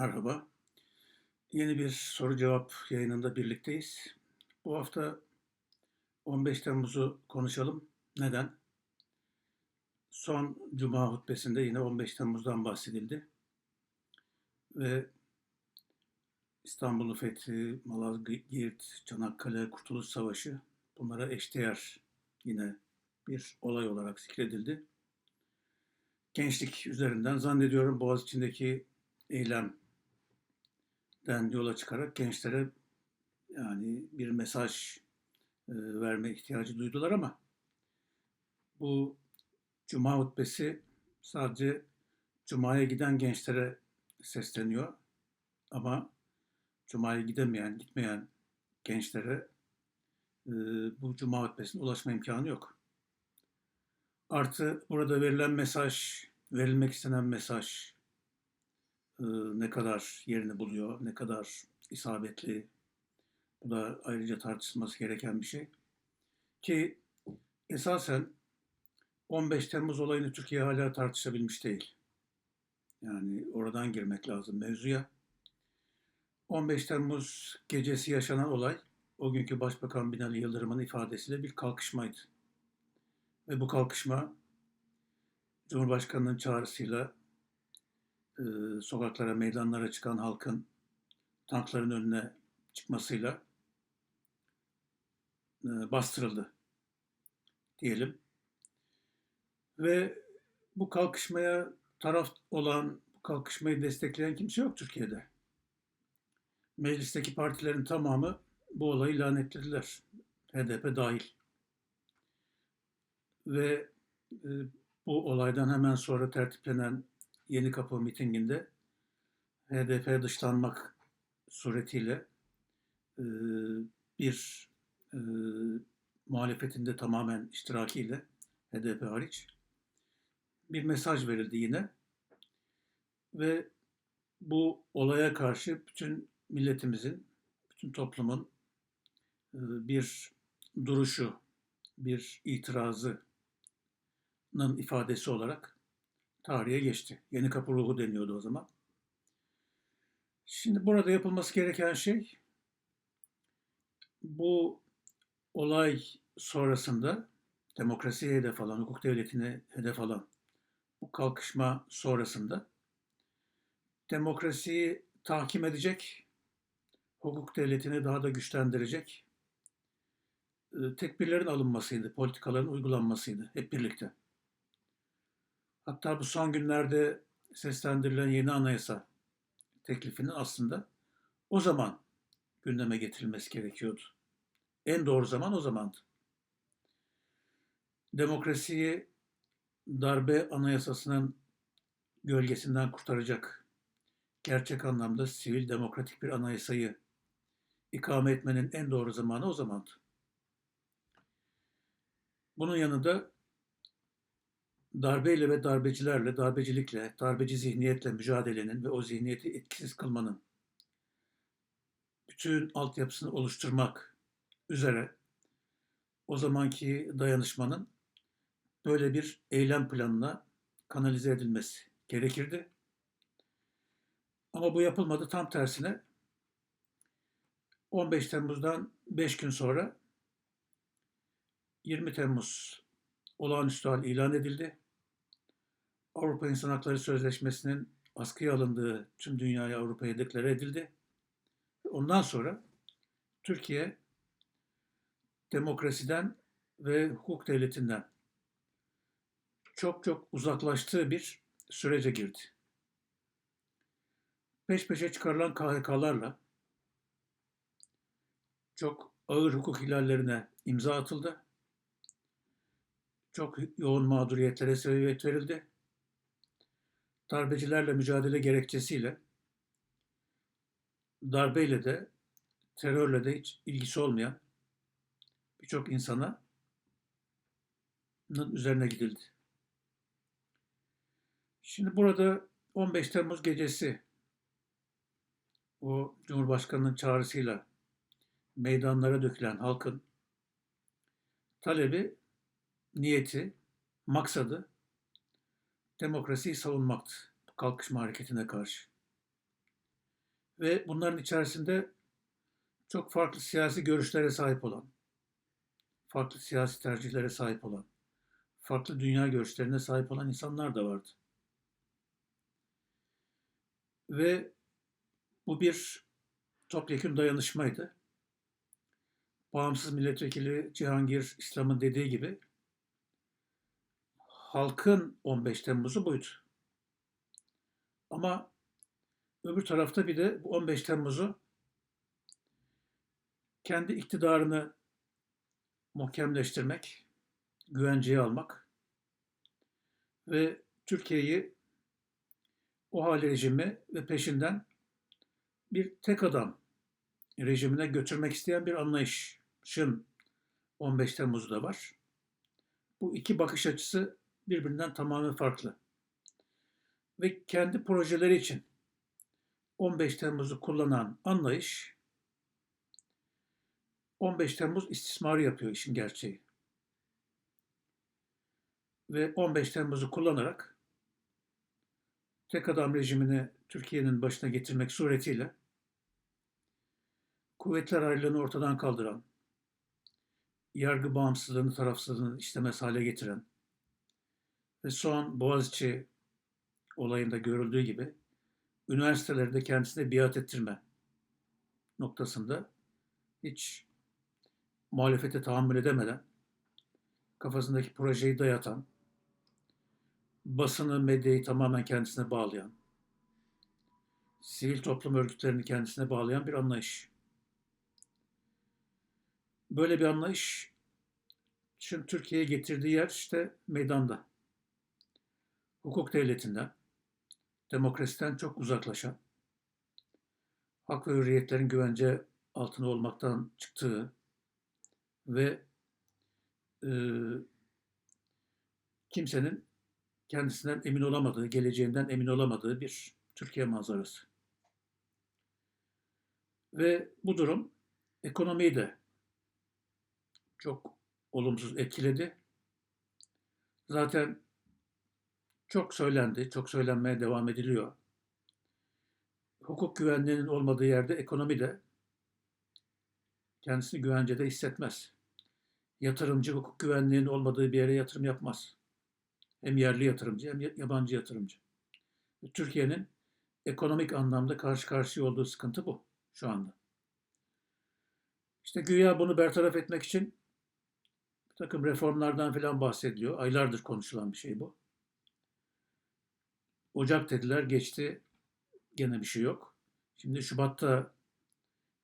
Merhaba. Yeni bir soru cevap yayınında birlikteyiz. Bu hafta 15 Temmuz'u konuşalım. Neden? Son Cuma hutbesinde yine 15 Temmuz'dan bahsedildi. Ve İstanbul'un fethi, Malazgirt, Çanakkale, Kurtuluş Savaşı bunlara eşdeğer yine bir olay olarak zikredildi. Gençlik üzerinden zannediyorum Boğaziçi'ndeki eylemden yola çıkarak gençlere yani bir mesaj e, verme ihtiyacı duydular ama bu Cuma hutbesi sadece Cuma'ya giden gençlere sesleniyor ama Cuma'ya gidemeyen, gitmeyen gençlere e, bu Cuma hutbesine ulaşma imkanı yok. Artı burada verilen mesaj, verilmek istenen mesaj e, ne kadar yerini buluyor, ne kadar isabetli. Bu da ayrıca tartışılması gereken bir şey. Ki esasen 15 Temmuz olayını Türkiye hala tartışabilmiş değil. Yani oradan girmek lazım mevzuya. 15 Temmuz gecesi yaşanan olay, o günkü Başbakan Binali Yıldırım'ın ifadesiyle bir kalkışmaydı. Ve bu kalkışma Cumhurbaşkanı'nın çağrısıyla e, sokaklara, meydanlara çıkan halkın tankların önüne çıkmasıyla e, bastırıldı diyelim. Ve bu kalkışmaya taraf olan, bu kalkışmayı destekleyen kimse yok Türkiye'de. Meclisteki partilerin tamamı bu olayı lanetlediler. HDP dahil. Ve e, bu olaydan hemen sonra tertiplenen Yeni Kapı mitinginde HDP dışlanmak suretiyle e, bir e, muhalefetinde tamamen iştirakiyle HDP hariç bir mesaj verildi yine ve bu olaya karşı bütün milletimizin, bütün toplumun bir duruşu, bir itirazının ifadesi olarak tarihe geçti. Yeni kapı ruhu deniyordu o zaman. Şimdi burada yapılması gereken şey bu olay sonrasında demokrasiye hedef alan, hukuk devletine hedef alan bu kalkışma sonrasında demokrasiyi tahkim edecek, hukuk devletini daha da güçlendirecek e, tedbirlerin alınmasıydı, politikaların uygulanmasıydı hep birlikte. Hatta bu son günlerde seslendirilen yeni anayasa teklifinin aslında o zaman gündeme getirilmesi gerekiyordu. En doğru zaman o zamandı. Demokrasiyi darbe anayasasının gölgesinden kurtaracak, gerçek anlamda sivil demokratik bir anayasayı ikame etmenin en doğru zamanı o zamandı. Bunun yanında darbeyle ve darbecilerle, darbecilikle, darbeci zihniyetle mücadelenin ve o zihniyeti etkisiz kılmanın bütün altyapısını oluşturmak üzere o zamanki dayanışmanın böyle bir eylem planına kanalize edilmesi gerekirdi. Ama bu yapılmadı. Tam tersine 15 Temmuz'dan 5 gün sonra 20 Temmuz olağanüstü hal ilan edildi. Avrupa İnsan Hakları Sözleşmesi'nin askıya alındığı tüm dünyaya Avrupa'ya deklare edildi. Ondan sonra Türkiye demokrasiden ve hukuk devletinden çok çok uzaklaştığı bir sürece girdi. Peş peşe çıkarılan KHK'larla çok ağır hukuk ihlallerine imza atıldı. Çok yoğun mağduriyetlere sebebiyet verildi darbecilerle mücadele gerekçesiyle darbeyle de terörle de hiç ilgisi olmayan birçok insana üzerine gidildi. Şimdi burada 15 Temmuz gecesi o Cumhurbaşkanı'nın çağrısıyla meydanlara dökülen halkın talebi, niyeti, maksadı demokrasiyi savunmaktı kalkışma hareketine karşı. ve bunların içerisinde çok farklı siyasi görüşlere sahip olan, farklı siyasi tercihlere sahip olan, farklı dünya görüşlerine sahip olan insanlar da vardı. Ve bu bir topyekun dayanışmaydı. Bağımsız milletvekili Cihangir İslam'ın dediği gibi halkın 15 Temmuz'u buydu. Ama öbür tarafta bir de bu 15 Temmuz'u kendi iktidarını muhkemleştirmek, güvenceye almak ve Türkiye'yi o hali rejimi ve peşinden bir tek adam rejimine götürmek isteyen bir anlayışın 15 Temmuz'da var. Bu iki bakış açısı birbirinden tamamen farklı. Ve kendi projeleri için 15 Temmuz'u kullanan anlayış 15 Temmuz istismarı yapıyor işin gerçeği. Ve 15 Temmuz'u kullanarak tek adam rejimini Türkiye'nin başına getirmek suretiyle kuvvetler ayrılığını ortadan kaldıran, yargı bağımsızlığını, tarafsızlığını işlemez hale getiren ve son Boğaziçi olayında görüldüğü gibi üniversitelerde kendisine biat ettirme noktasında hiç muhalefete tahammül edemeden kafasındaki projeyi dayatan, basını, medyayı tamamen kendisine bağlayan, sivil toplum örgütlerini kendisine bağlayan bir anlayış. Böyle bir anlayış şimdi Türkiye'ye getirdiği yer işte meydanda. Hukuk devletinden, demokrasiden çok uzaklaşan, hak ve hürriyetlerin güvence altına olmaktan çıktığı ve e, kimsenin kendisinden emin olamadığı, geleceğinden emin olamadığı bir Türkiye manzarası. Ve bu durum ekonomiyi de çok olumsuz etkiledi. Zaten çok söylendi, çok söylenmeye devam ediliyor. Hukuk güvenliğinin olmadığı yerde ekonomi de kendisini güvencede hissetmez. Yatırımcı hukuk güvenliğinin olmadığı bir yere yatırım yapmaz. Hem yerli yatırımcı hem yabancı yatırımcı. Türkiye'nin ekonomik anlamda karşı karşıya olduğu sıkıntı bu şu anda. İşte güya bunu bertaraf etmek için bir takım reformlardan falan bahsediliyor. Aylardır konuşulan bir şey bu. Ocak dediler geçti gene bir şey yok. Şimdi Şubat'ta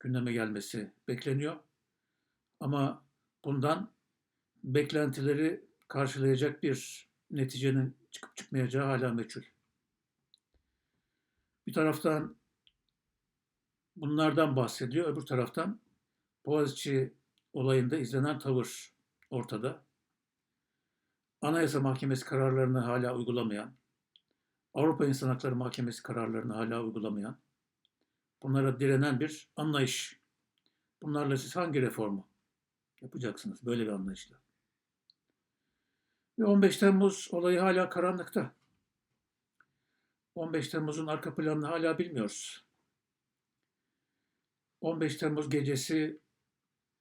gündeme gelmesi bekleniyor. Ama bundan beklentileri karşılayacak bir neticenin çıkıp çıkmayacağı hala meçhul. Bir taraftan bunlardan bahsediyor, öbür taraftan Boğaziçi olayında izlenen tavır ortada. Anayasa Mahkemesi kararlarını hala uygulamayan, Avrupa İnsan Hakları Mahkemesi kararlarını hala uygulamayan, bunlara direnen bir anlayış. Bunlarla siz hangi reformu yapacaksınız böyle bir anlayışla? Ve 15 Temmuz olayı hala karanlıkta. 15 Temmuz'un arka planını hala bilmiyoruz. 15 Temmuz gecesi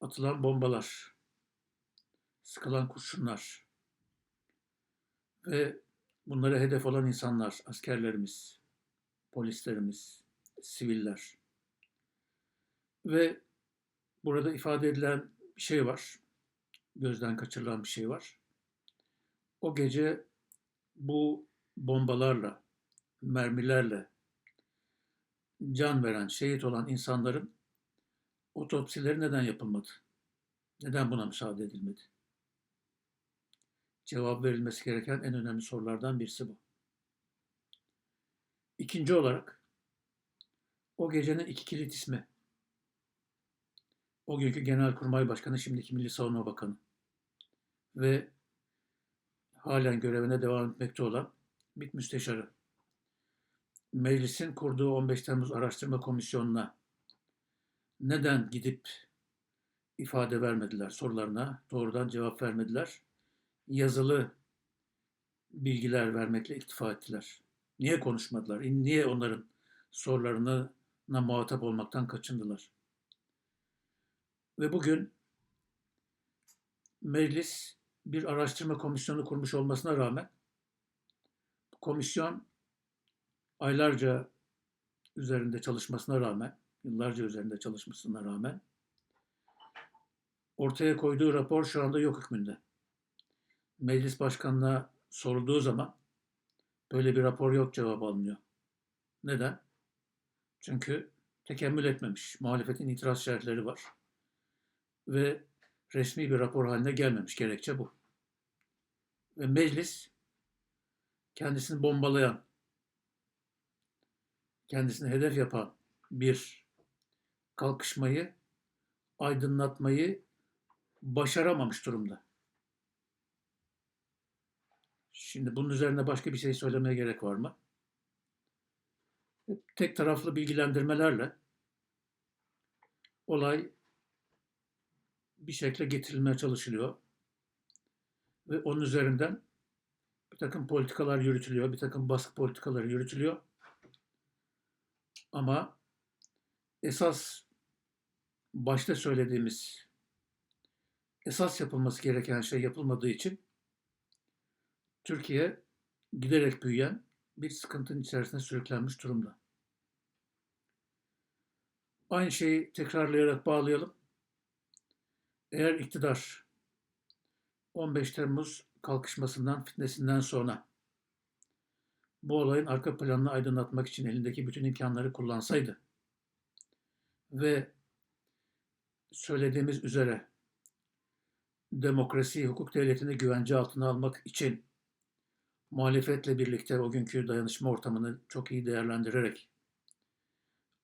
atılan bombalar, sıkılan kurşunlar ve bunlara hedef olan insanlar, askerlerimiz, polislerimiz, siviller. Ve burada ifade edilen bir şey var. Gözden kaçırılan bir şey var. O gece bu bombalarla, mermilerle can veren, şehit olan insanların otopsileri neden yapılmadı? Neden buna müsaade edilmedi? Cevap verilmesi gereken en önemli sorulardan birisi bu. İkinci olarak o gecenin iki kilit ismi. O günkü Genelkurmay Başkanı, şimdiki Milli Savunma Bakanı ve halen görevine devam etmekte olan MİT Müsteşarı. Meclisin kurduğu 15 Temmuz Araştırma Komisyonu'na neden gidip ifade vermediler sorularına, doğrudan cevap vermediler. Yazılı bilgiler vermekle iktifa ettiler. Niye konuşmadılar? Niye onların sorularını muhatap olmaktan kaçındılar. Ve bugün meclis bir araştırma komisyonu kurmuş olmasına rağmen komisyon aylarca üzerinde çalışmasına rağmen, yıllarca üzerinde çalışmasına rağmen ortaya koyduğu rapor şu anda yok hükmünde. Meclis başkanına sorulduğu zaman böyle bir rapor yok cevabı alınıyor. Neden? Çünkü tekemmül etmemiş. Muhalefetin itiraz şerhleri var. Ve resmi bir rapor haline gelmemiş. Gerekçe bu. Ve meclis kendisini bombalayan, kendisini hedef yapan bir kalkışmayı, aydınlatmayı başaramamış durumda. Şimdi bunun üzerine başka bir şey söylemeye gerek var mı? Tek taraflı bilgilendirmelerle olay bir şekilde getirilmeye çalışılıyor. Ve onun üzerinden bir takım politikalar yürütülüyor, bir takım baskı politikaları yürütülüyor. Ama esas başta söylediğimiz esas yapılması gereken şey yapılmadığı için Türkiye giderek büyüyen bir sıkıntının içerisine sürüklenmiş durumda. Aynı şeyi tekrarlayarak bağlayalım. Eğer iktidar 15 Temmuz kalkışmasından, fitnesinden sonra bu olayın arka planını aydınlatmak için elindeki bütün imkanları kullansaydı ve söylediğimiz üzere demokrasi, hukuk devletini güvence altına almak için muhalefetle birlikte o günkü dayanışma ortamını çok iyi değerlendirerek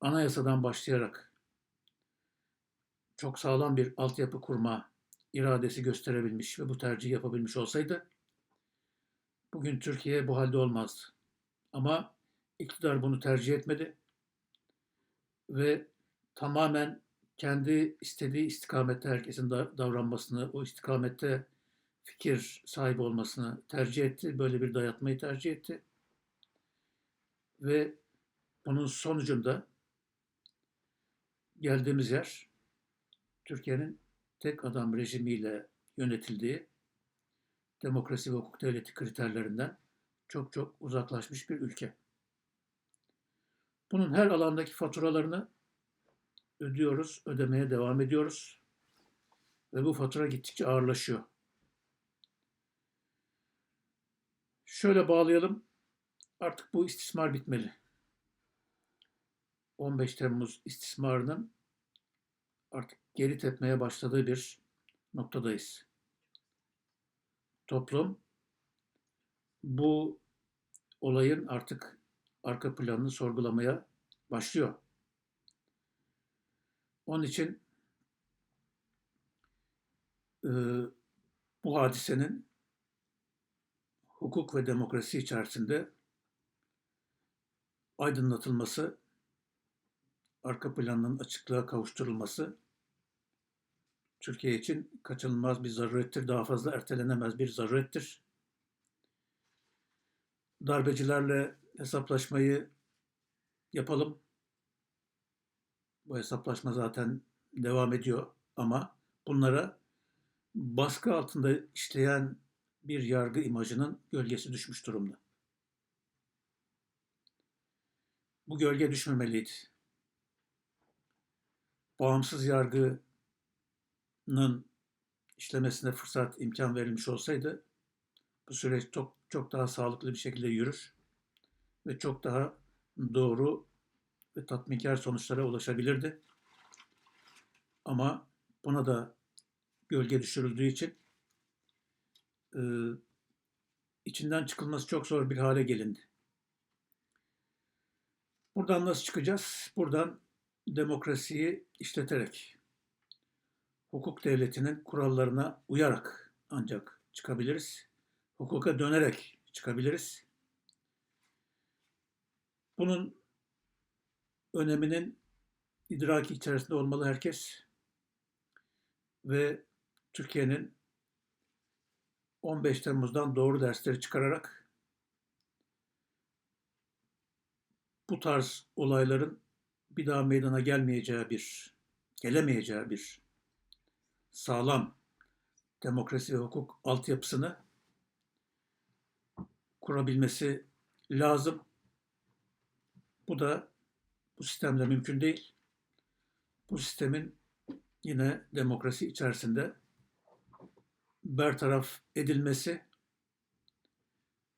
anayasadan başlayarak çok sağlam bir altyapı kurma iradesi gösterebilmiş ve bu tercihi yapabilmiş olsaydı bugün Türkiye bu halde olmazdı. Ama iktidar bunu tercih etmedi ve tamamen kendi istediği istikamette herkesin davranmasını, o istikamette fikir sahibi olmasını tercih etti. Böyle bir dayatmayı tercih etti. Ve bunun sonucunda geldiğimiz yer Türkiye'nin tek adam rejimiyle yönetildiği demokrasi ve hukuk devleti kriterlerinden çok çok uzaklaşmış bir ülke. Bunun her alandaki faturalarını ödüyoruz, ödemeye devam ediyoruz. Ve bu fatura gittikçe ağırlaşıyor. Şöyle bağlayalım. Artık bu istismar bitmeli. 15 Temmuz istismarının artık geri tepmeye başladığı bir noktadayız. Toplum bu olayın artık arka planını sorgulamaya başlıyor. Onun için e, bu hadisenin hukuk ve demokrasi içerisinde aydınlatılması, arka planının açıklığa kavuşturulması Türkiye için kaçınılmaz bir zarurettir. Daha fazla ertelenemez bir zarurettir. Darbecilerle hesaplaşmayı yapalım. Bu hesaplaşma zaten devam ediyor ama bunlara baskı altında işleyen bir yargı imajının gölgesi düşmüş durumda. Bu gölge düşmemeliydi. Bağımsız yargının işlemesine fırsat, imkan verilmiş olsaydı bu süreç çok çok daha sağlıklı bir şekilde yürür ve çok daha doğru ve tatminkar sonuçlara ulaşabilirdi. Ama buna da gölge düşürüldüğü için e, içinden çıkılması çok zor bir hale gelindi. Buradan nasıl çıkacağız? Buradan demokrasiyi işleterek, hukuk devletinin kurallarına uyarak ancak çıkabiliriz. Hukuka dönerek çıkabiliriz. Bunun öneminin idraki içerisinde olmalı herkes ve Türkiye'nin 15 Temmuz'dan doğru dersleri çıkararak bu tarz olayların bir daha meydana gelmeyeceği bir, gelemeyeceği bir sağlam demokrasi ve hukuk altyapısını kurabilmesi lazım. Bu da bu sistemle mümkün değil. Bu sistemin yine demokrasi içerisinde bertaraf edilmesi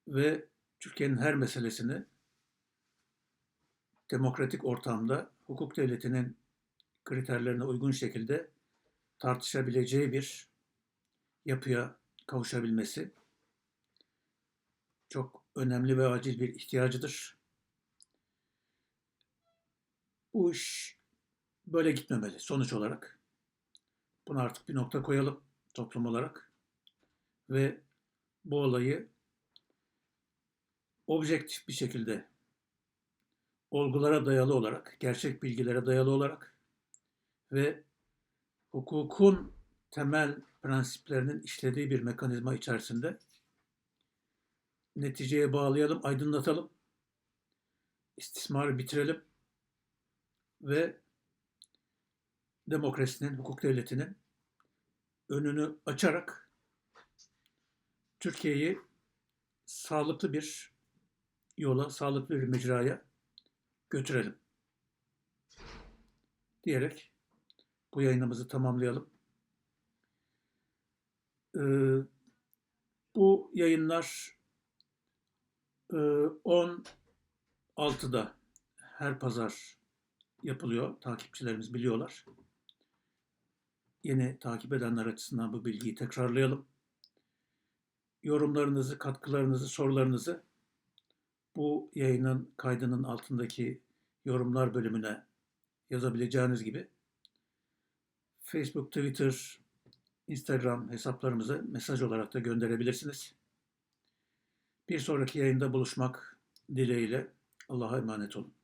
ve Türkiye'nin her meselesini demokratik ortamda hukuk devletinin kriterlerine uygun şekilde tartışabileceği bir yapıya kavuşabilmesi çok önemli ve acil bir ihtiyacıdır. Bu iş böyle gitmemeli sonuç olarak. Buna artık bir nokta koyalım toplum olarak ve bu olayı objektif bir şekilde olgulara dayalı olarak, gerçek bilgilere dayalı olarak ve hukukun temel prensiplerinin işlediği bir mekanizma içerisinde neticeye bağlayalım, aydınlatalım, istismarı bitirelim ve demokrasinin, hukuk devletinin önünü açarak Türkiye'yi sağlıklı bir yola, sağlıklı bir mecraya götürelim. Diyerek bu yayınımızı tamamlayalım. Ee, bu yayınlar e, 16'da her pazar yapılıyor. Takipçilerimiz biliyorlar. Yeni takip edenler açısından bu bilgiyi tekrarlayalım. Yorumlarınızı, katkılarınızı, sorularınızı bu yayının kaydının altındaki yorumlar bölümüne yazabileceğiniz gibi Facebook, Twitter, Instagram hesaplarımıza mesaj olarak da gönderebilirsiniz. Bir sonraki yayında buluşmak dileğiyle Allah'a emanet olun.